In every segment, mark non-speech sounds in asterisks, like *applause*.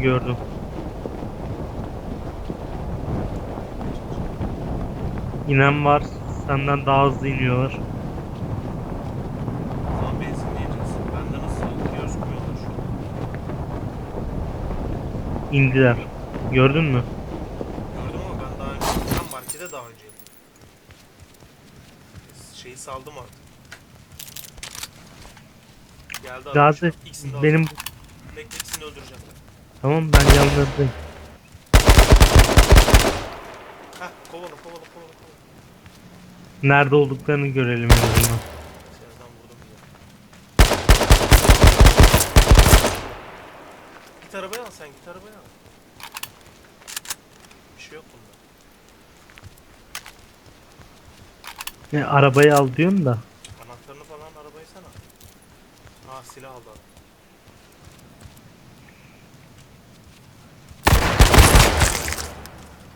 Aynen gördüm. İnen var. Senden daha hızlı iniyorlar. Benzin diyeceğiz. Bende nasıl gözükmüyorlar şu an. İndiler. Gördün mü? Gördüm ama ben daha önce ben markete daha önce yaptım. Şeyi saldım artık. Geldi adam. Gazi İkisini de benim alacağım. Bekle ikisini öldüreceğim. Tamam ben yanlarındayım. Heh kovala kovala kovala kovala. Nerede olduklarını görelim en azından. Yerden vurdum ya. Git arabaya al sen git arabaya al. Bir şey yok bunda. Ne arabayı al diyorum da. Anahtarını falan arabayı sen al. Aa silah aldı adam.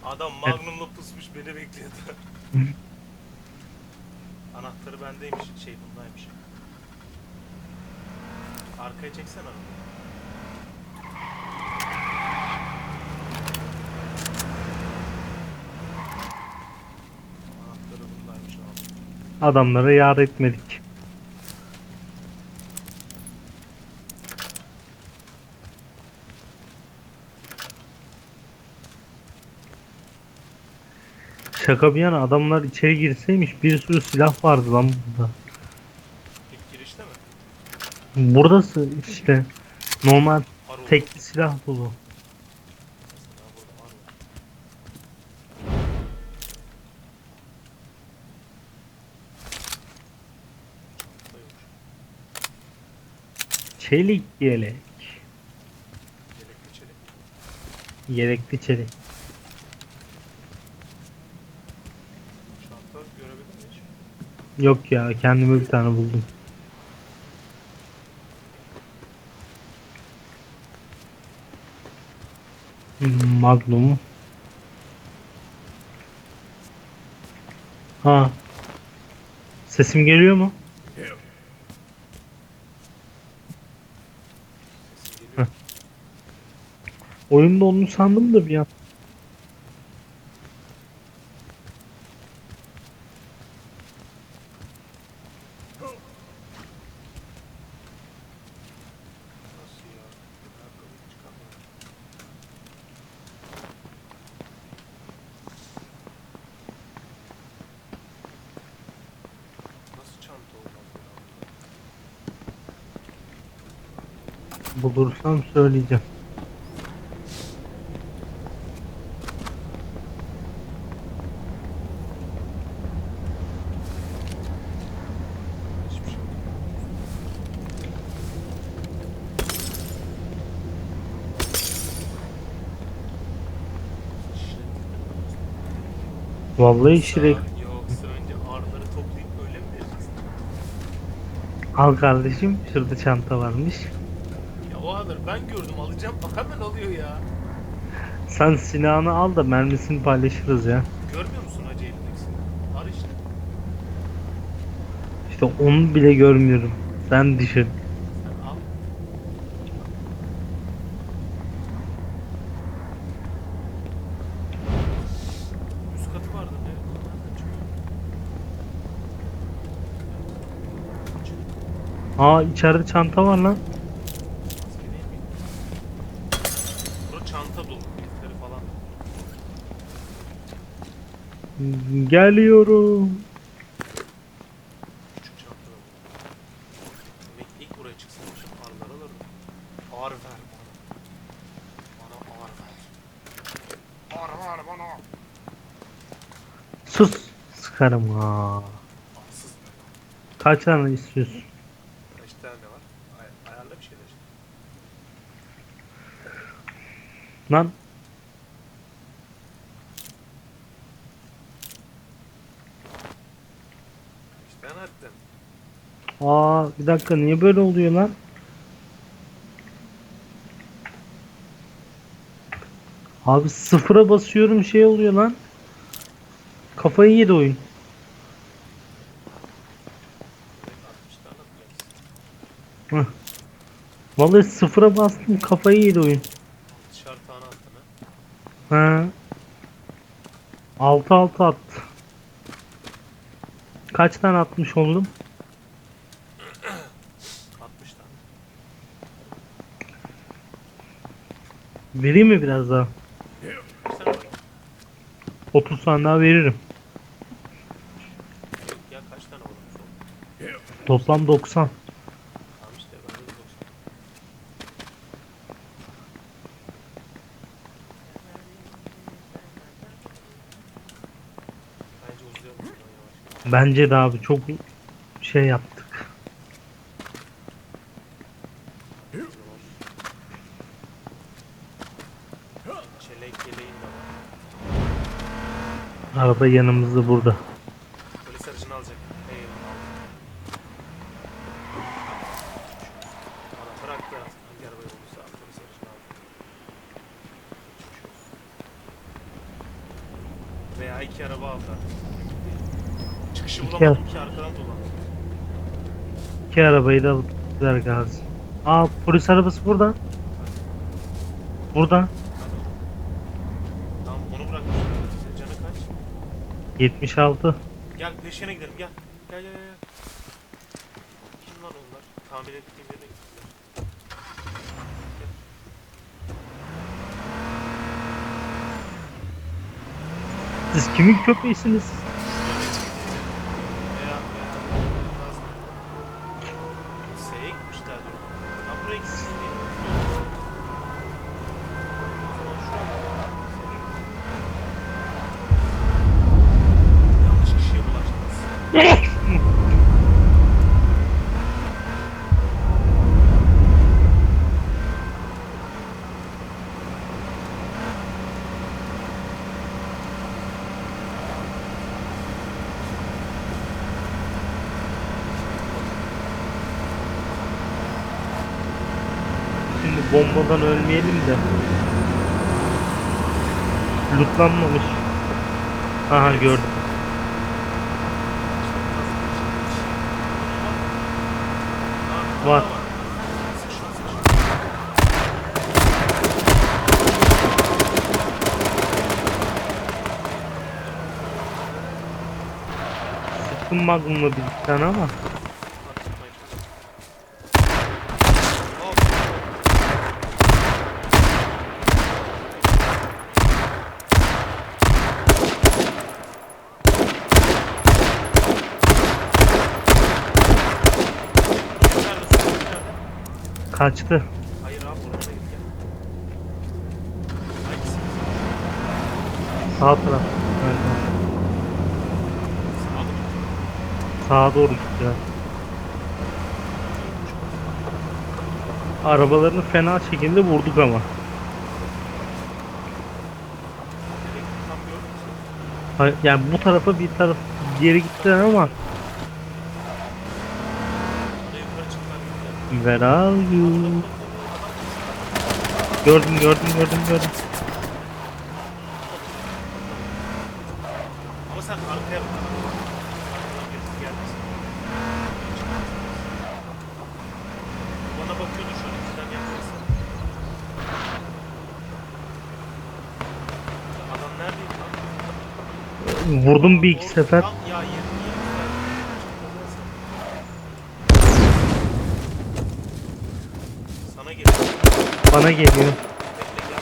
Adam Magnum'la pusmuş beni bekliyordu. *laughs* Anahtarı bendeymiş, şey bundaymış. Arkaya çeksen arabayı. Adamlara yar etmedik. Şaka bir yana adamlar içeri girseymiş bir sürü silah vardı lan burada. İlk girişte mi? Buradası işte normal Arul. tekli silah dolu. Mesela burada Arul. Çanta yok. Çelik yelek. Yelekli çelik. Yelekli çelik. Çanta görebildin mi hiç? Yok ya kendime bir tane buldum. Magnum. Ha. Sesim geliyor mu? Geliyor. Oyunda onu sandım da bir an. Nasıl ya? Ayakkabıyı çıkarmadım. Nasıl çanta olmaz Bulursam söyleyeceğim. Vallahi Şirek. Yoksa önce arıları toplayıp öyle mi vereceksin? Al kardeşim şurada çanta varmış. Ben gördüm alacağım hemen alıyor ya. Sen silahını al da mermisini paylaşırız ya. Görmüyor musun hacı elindekisini? Ar işte. İşte onu bile görmüyorum. Sen düşün. Sen al. Üst katı vardı ne? Nereden çıkıyor? Aa içeride çanta var lan. Maske değil miydi? Bura çanta dolu. Bilgileri falan. Geliyorum. Küçük çanta var. Demek ilk buraya çıksaymışım arılar alırdım. Ağır ver bana. Bana ağır ver. Ağır ver bana. Sus. Sıkarım ha. Kaç tane istiyorsun? Kaç tane var? Ay ayarla bir şeyler işte. Lan tane attın? Aa bir dakika niye böyle oluyor lan? Abi sıfıra basıyorum şey oluyor lan. Kafayı yedi oyun. Direkt 60 tane atacaksın. Vallahi sıfıra bastım kafayı yedi oyun. Ha. 6 6 attı. Kaç tane atmış oldum? 60 tane. Vereyim mi biraz daha? Sen bakayım. 30 tane daha veririm. Ya kaç tane. Toplam 90. Tamam işte ben de 90. Bence uzayalım şuradan yavaş. Bence de abi çok şey yaptık. Araba yanımızda burada. Polis aracını alacak. Eyvallah aldım. Bana bıraktı. Hangi arabaya olursa polis aracını aldım. Geçmiş olsun. Veya iki araba aldı artık. Çıkışı İki bulamadım ki arkadan dolandım. İki arabayı da alıp gittiler Gazi. Aa polis arabası burada. Burada. Tamam onu bırakmışlar. Senin canı kaç? 76. Gel peşine gidelim gel. Gel gel gel. Kim lan onlar? Tamir ettiğim yere gittiler. Gel. Siz kimin köpeğisiniz? Veya veya lazım. S'ye gitmişler diyor. Ha buraya gitsin diye. O zaman şuraya Yanlış kişiye bulaştınız. Şimdi bombadan ölmeyelim de. Lootlanmamış. Aha gördüm. Var. Sıktım magnumla bir tane ama. Kaçtı. Hayır abi buraya da git gel. Hangisi? Sağ taraf. Evet. Sağ mı? Sağa doğru gitti. Arabalarını fena şekilde vurduk ama. Nereye gitti tam gördün mü sen? Ha- Yani bu tarafa bir taraf geri gittiler ama Bana yukarı çıktılar gittiler. Where are you? Gördüm gördüm gördüm gördüm. Vurdum bir iki sefer. Tam ya yerini yerini Sana geliyor. Bana geliyor. Bekle gel.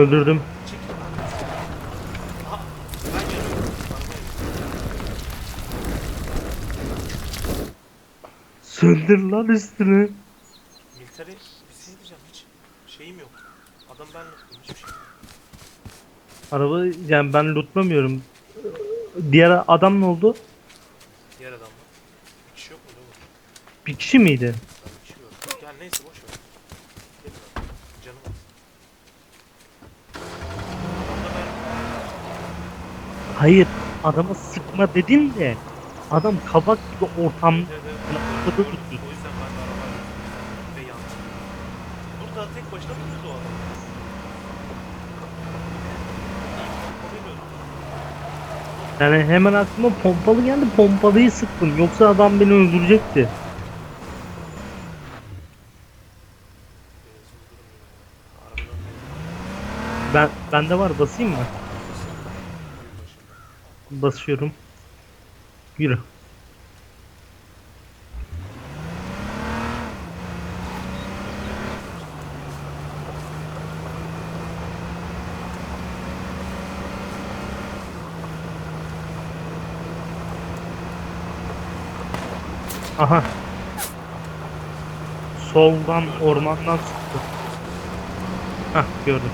Öldürdüm. Çekil. Aha, ben geliyorum. Söndür lan üstünü. Military bir şey diyeceğim hiç şeyim yok. Adam ben lootluyum hiçbir şey yok. Araba yani ben lootlamıyorum. Diğer adam ne oldu? Diğer adam var. Bir kişi yok mu oğlum? Bir kişi miydi? Ben bir kişi yok. Gel neyse boş ver. Gelin abi. Canım az. Adamda ben Hayır. Adama sıkma dedin de adam kabak gibi ortam Evet. Ortada tuttu. O yüzden ben de arabayla ve yandım. Burada tek başına durdu o adam. Yani hemen aklıma pompalı geldi. Pompalıyı sıktım. Yoksa adam beni öldürecekti. Bende var basayım mı? Basıyorum. Yürü. Aha. Soldan ormandan sıktı. Hah gördüm.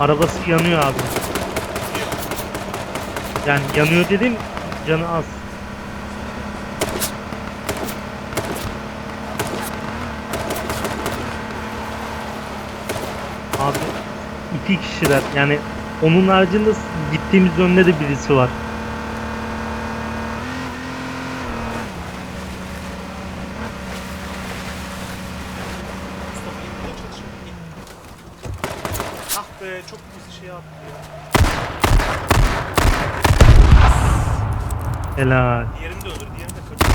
Arabası yanıyor abi. Yani yanıyor dedim canı az. Abi iki kişiler yani onun haricinde gittiğimiz yönde de birisi var. Mustafa in burada çalışıyor. İn. Ah be çok hızlı şey yaptı ya. Helal. Diğerini de öldür, diğerini de kaçır.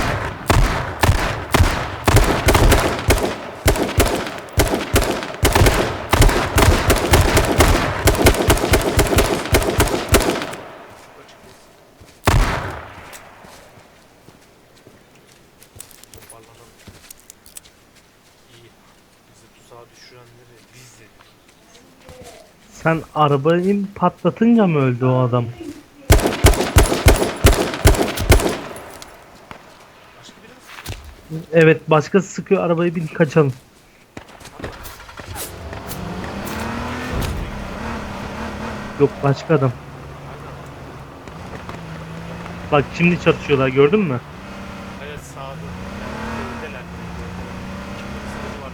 Toparlanalım. İyi. Bizi tuzağa düşürenleri biz yedik. Sen arabayı patlatınca mı öldü o adam? Evet başkası sıkıyor arabayı bin kaçalım. Yok başka adam. Bak şimdi çatışıyorlar gördün mü? Evet sağda. Evdeler. İki polis aracı var.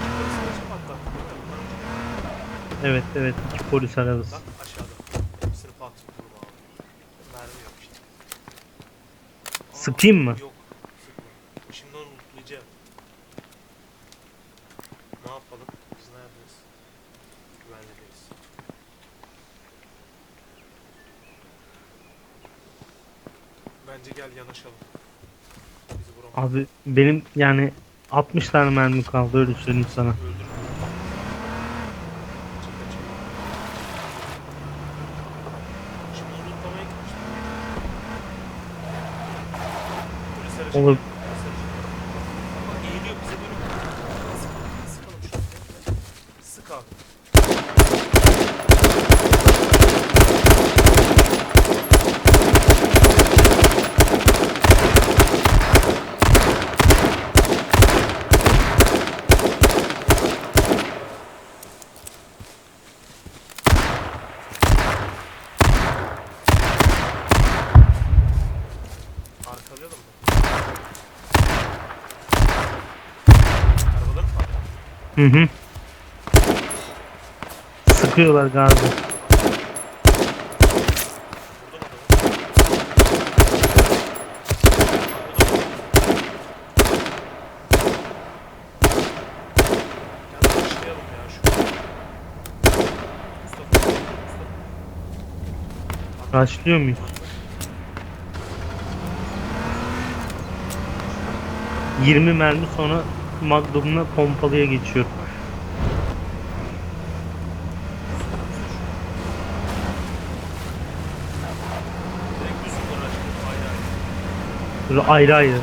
İki polis aracı mı atlattı? Bunlar önce- Evet evet iki polis arabası. Bak aşağıda. Hepsini patlattım abi. Mermi yok işte. Aa, Sıkayım mı? Yok. Sıkma. Şimdi onu lootlayacağım. Ne yapalım? Biz neredeyiz? Güvenlideyiz. Bence gel yanaşalım. Bizi vuramaz. Abi benim yani 60 tane mermi kaldı öyle söyleyeyim sana. Polis aracı. Olur. Polis aracı. Ama eğiliyor bize dönüp. Sıkalım, sıkalım şunu. Sık abi. Arkalayalım mı? Arabaları mı patlattı? Hı hı. Sıkıyorlar Mustafa. Başlıyor muyuz? 20 mermi sonra Magnum'la pompalıya geçiyorum. Böyle ayrı ayrı.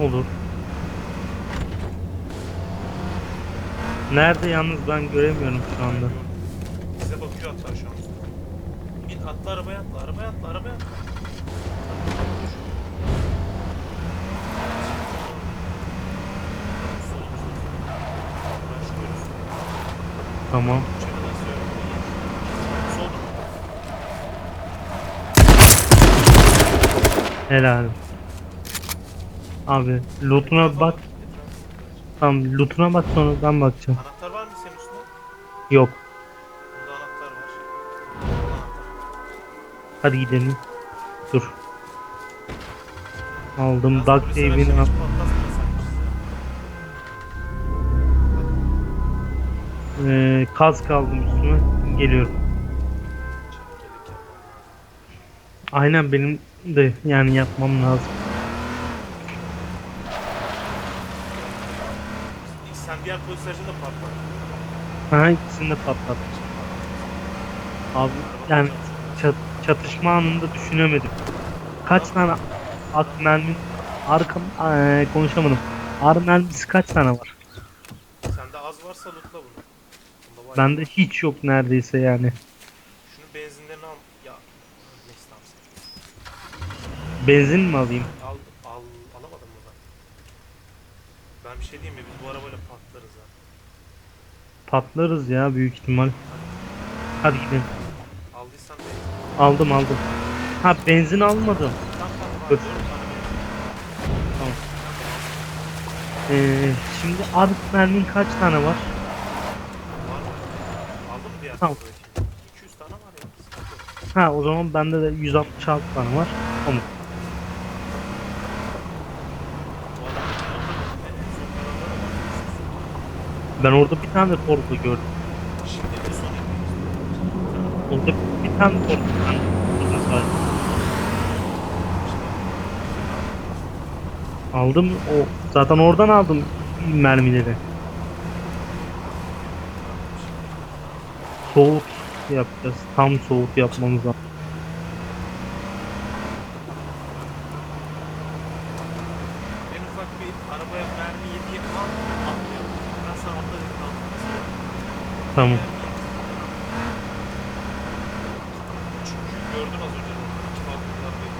Olur. Nerede yalnız ben göremiyorum şu anda. Bize bakıyor hatta şu an. Bin atla arabaya atla, arabaya atla, arabaya atla. Tamam. Helal. Abi lootuna bak. Tamam lootuna bak sonra ben bakacağım. Anahtar var mı senin üstünde? Yok. Hadi gidelim. Dur. Aldım Duck Dave'ini al. Ee, kaz kaldım üstüme. Geliyorum. Aynen benim de yani yapmam lazım. Sen diğer polis aracını da patlattın. Ha ikisini de patlattım. Abi yani çat çatışma anında düşünemedim. Kaç tane at mermi arkam Eee, konuşamadım. Ar mermisi kaç tane var? Sende az varsa lootla bunu. Bunda. Bende hiç yok neredeyse yani. Şunu benzinlerini al. Ya. Neyse tamam. Benzin mi alayım? Al, al, alamadım mı ben? Ben bir şey diyeyim mi? Biz bu arabayla patlarız ha. Patlarız ya büyük ihtimal. Hadi gidelim. Aldım aldım. Ha benzin almadım. Dur. Tamam. Ee, şimdi ar mermin kaç tane var? Mı diğer Tamam. taraftaki? 200 tane var ya. Ha o zaman bende de 166 tane var. Tamam. Ben orada bir tane torba gördüm. Orada buldum sadece. Aldım o zaten oradan aldım mermileri. Soğuk yapacağız. Tam soğuk yapmamız lazım. En ufak bir arabaya mermi yediği an atlıyorum. Ben sana atla dedim al. Tamam. Çünkü gördün az önce. Kim attılar diye.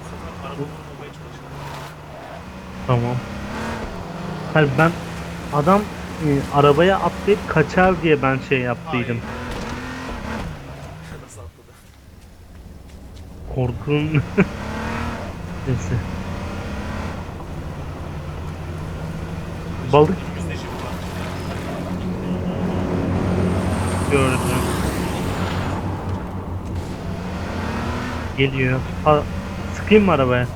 Bu sefer araba bulmaya çalışalım. Tamam. Hayır ben adam e, arabaya atlayıp kaçar diye ben şey yaptıydım. Nasıl atladı? Korkun. Neyse. *laughs* Balık var. gördüm. Geliyor. Ha, sıkayım mı arabaya?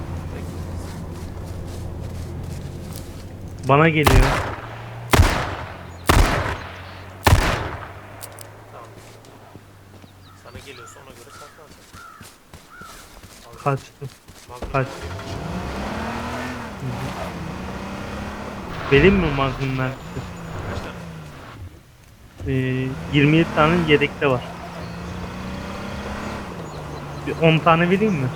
Bana geliyor. Tamam. Sana geliyorsa ona göre saklan. Kaçtım. Magnum kaç. Vereyim mi Magnum mermisi? Kaç tane? Ee, 27 tane yedekte var. Bir 10 tane vereyim mi?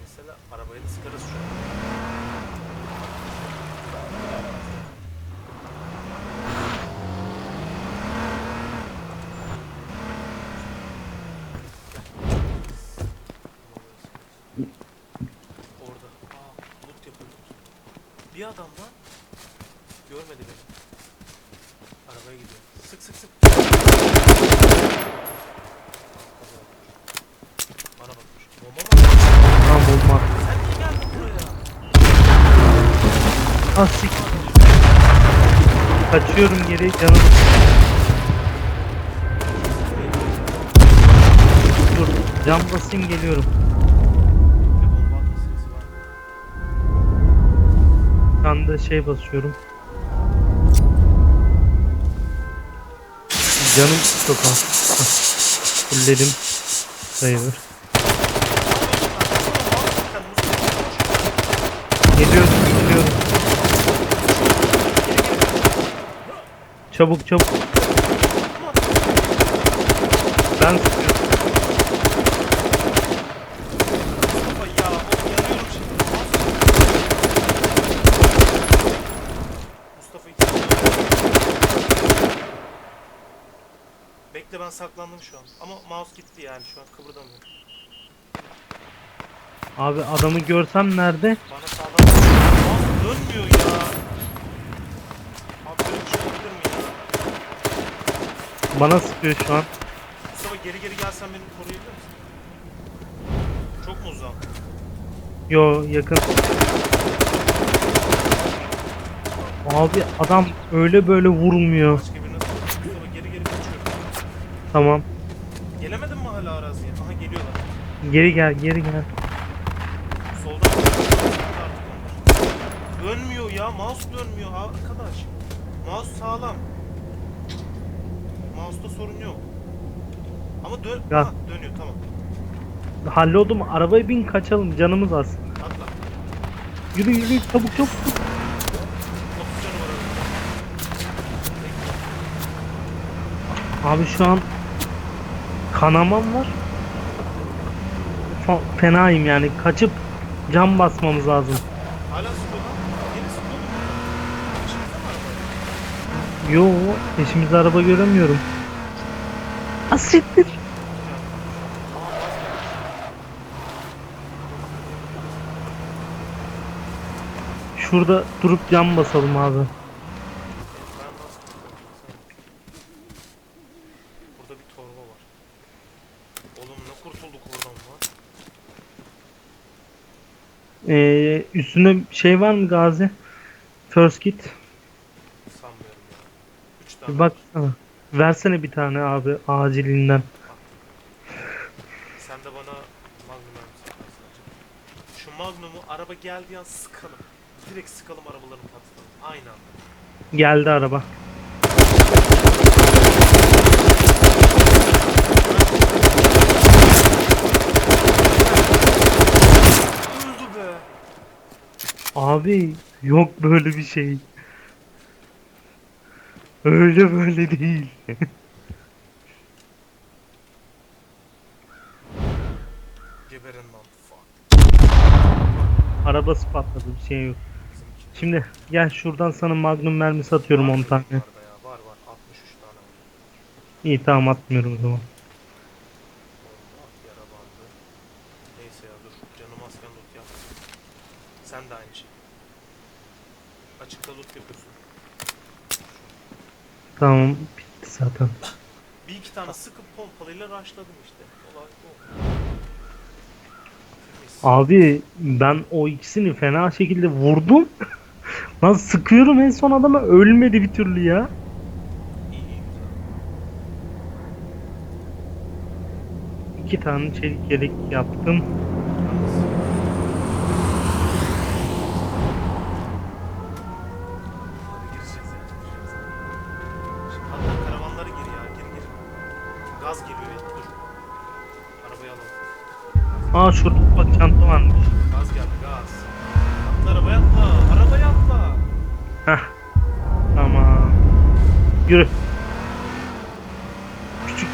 Mesela arabayı da sıkarız şu an. Orada. Aa, loot yapıyoruz. Bir adam lan. Görmedi beni. Arabaya gidiyor. Sık sık sık. Bana bakmış. Bomba mı? Tamam olmaz. Sen niye geldin buraya? Ah siktir. Kaçıyorum geri canım. Dur cam basayım geliyorum. Anda şey basıyorum. Canım çok az. Fulledim sayılır. Geliyorum geliyorum. Çabuk çabuk. Ben sıkıyorum. Ay ya, oğlum yanıyorum şimdi. Mustafa iki Bekle ben saklandım şu an. Ama mouse gitti yani şu an kıpırdamıyor. Abi adamı görsem nerede? Bana sağdan mouse dönmüyor ya. Abi böyle bir şey olabilir mi ya? Bana sıkıyor şu an. Mustafa geri geri gelsen beni koruyabilir misin? Çok mu uzak? Yo yakın. Abi adam öyle böyle vurmuyor. Başka birine. Mustafa geri geri. Tamam. Hala araziye? Aha geliyorlar. Geri gel geri gel. Soldan. Dönmüyor ya. Mouse dönmüyor arkadaş. Mouse sağlam. Mouse'da sorun yok. Ama dön Ya. Ha, dönüyor tamam. Halloldu mu? Arabaya bin kaçalım canımız az. Atla. Yürü yürü çabuk çabuk. 30 canı var arada. Abi şu an kanamam var. Fa- Fenayım yani kaçıp cam basmamız lazım. Hala? Yo peşimizde araba göremiyorum. Asiktir. Şurada durup cam basalım abi. Ben nasıl Burada bir torba var. Oğlum ne kurtulduk oradan lan. Ee, üstünde şey var mı Gazi? First kit. Sanmıyorum ya. 3 tane. Bir baksana. Versene bir tane abi acilinden. Sen de bana Magnum mermisi atarsın acaba. Şu Magnum'u araba geldiği an sıkalım. Direkt sıkalım arabaların patlatalım. Aynı anda. Geldi araba. Öldü be. Abi yok böyle bir şey. Öyle böyle değil. Geberin lan. Fuck. Arabası patladı bir şey yok. Şimdi gel şuradan sana magnum mermisi atıyorum 10 tane. Var. Var var. 63 tane. İyi tamam atmıyorum o zaman. Allah yara bandı. Neyse ya dur. Canım asken loot yap. Sen de aynı şey. Açıkta loot yapıyorsun. Tamam bitti zaten. Bir iki tane sıkıp pompalıyla rushladım işte. Olay bu. Abi ben o ikisini fena şekilde vurdum. *laughs* Lan sıkıyorum en son adama ölmedi bir türlü ya. İyi. İki tane çelik yelek yaptım.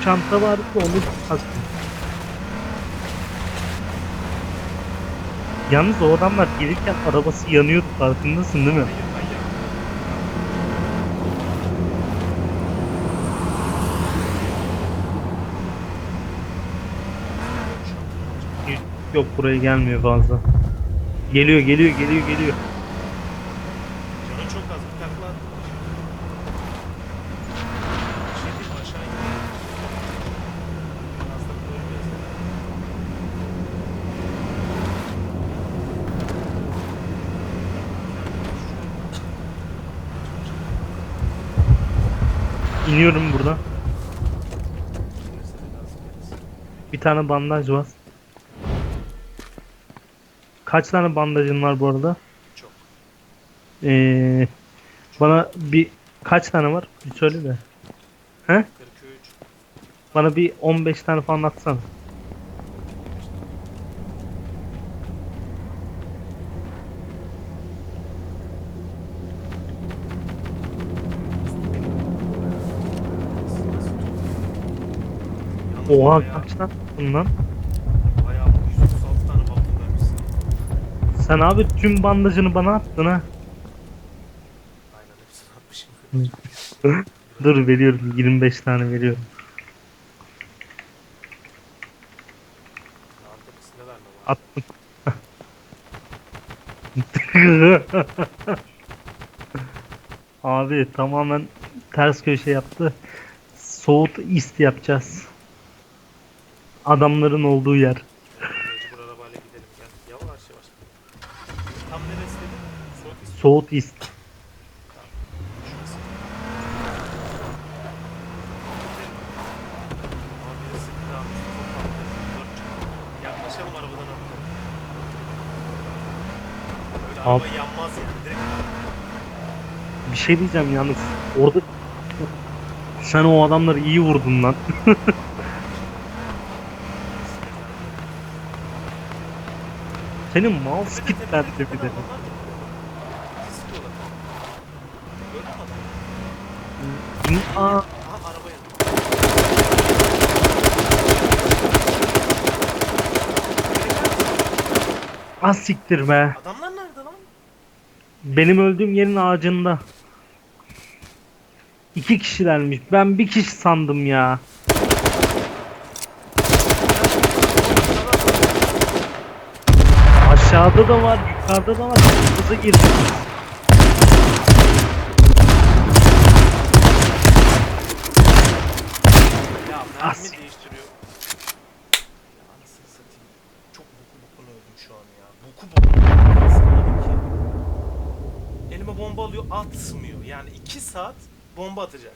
Çanta vardı onu taktım. Yalnız o adamlar gelirken arabası yanıyordu farkındasın değil mi? Yok buraya gelmiyor fazla. Geliyor geliyor geliyor geliyor. Canı çok az. Bir takla at. Bir şey değil mi? Aşağı in. Biraz da öleceğiz. İniyorum burada. Gelirse de gaz gelirse. Bir tane bandaj var. Kaç tane bandajın var bu arada? Çok. Ee, bana bir kaç tane var? Bir söyle de. He? 43. Bana bir 15 tane falan atsana. Oha kaç tane bundan? Bayağı 136 tane baktım vermişsin. Sen abi tüm bandajını bana attın ha. Aynen hepsini atmışım. *laughs* Dur veriyorum 25 tane veriyorum. Arkasında verme. Attım. *laughs* Abi tamamen ters köşe yaptı. Soğut ist yapacağız. Adamların olduğu yer. Mecbur arabayla gidelim gel. Yavaş yavaş. Tam neresi dedin? Soğuk istiyor. Soğut ist. Şurası. Abi birisi bir daha Mustafa kalktı. Dört çıktı. Yaklaşalım arabadan atlayalım. Böyle Araba Abi. yanmaz yani. Direkt Bir şey diyeceğim yalnız. Orada sen o adamları iyi vurdun lan. *laughs* Senin mouse kilitlendi bir de. Aa, az siktir be. Adamlar nerede lan? Benim öldüğüm yerin ağacında. İki kişilermiş. Ben bir kişi sandım ya. Aşağıda da var, yukarıda da var. Hızlı girdim. Ya Ah, mermi sik- değiştiriyor. Ya anasını satayım. Çok boku bokuna öldüm şu an ya. Boku bokuna öldüm ki. Elime bomba alıyor atmıyor. Yani 2 saat bomba atacak.